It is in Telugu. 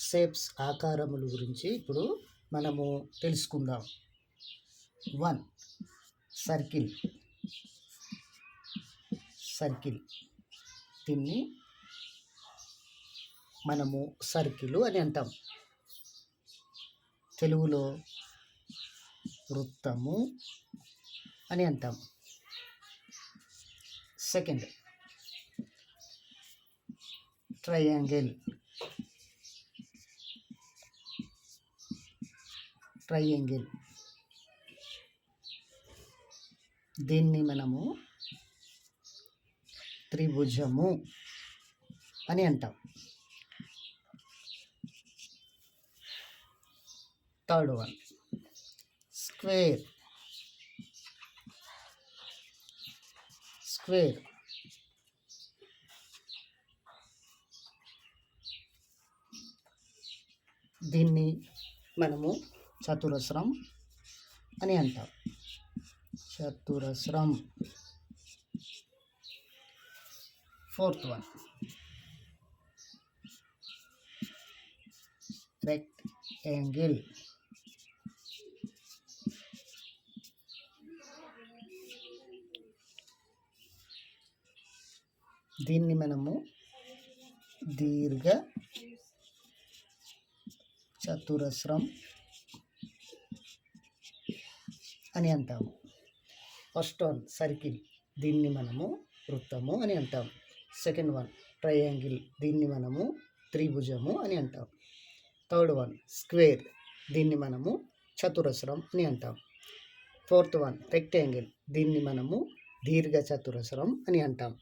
షేప్స్ ఆకారముల గురించి ఇప్పుడు మనము తెలుసుకుందాం. One circle. సర్కిల్. దీన్ని మనము సర్కిల్ అని అంటాం. తెలుగులో వృత్తము అని అంటాం. Second triangle. ట్రయాంగిల్ దీన్ని మనము త్రిభుజము అని అంటాం. థర్డ్ వన్ స్క్వేర్ స్క్వేర్ దీన్ని మనము చతురస్రం అని అంటాం చతురస్రం. Fourth one. రెక్ట్ యాంగిల్ దీన్ని మనము దీర్ఘ చతురస్రం అని అంటాము ఫస్ట్ వన్ సర్కిల్ దీన్ని మనము వృత్తము అని అంటాం. సెకండ్ వన్ ట్రయాంగిల్ దీన్ని మనము త్రిభుజము అని అంటాం. థర్డ్ వన్ స్క్వేర్ దీన్ని మనము చతురస్రం అని అంటాం. ఫోర్త్ వన్ రెక్టాంగిల్ దీన్ని మనము దీర్ఘ చతురస్రం అని అంటాం.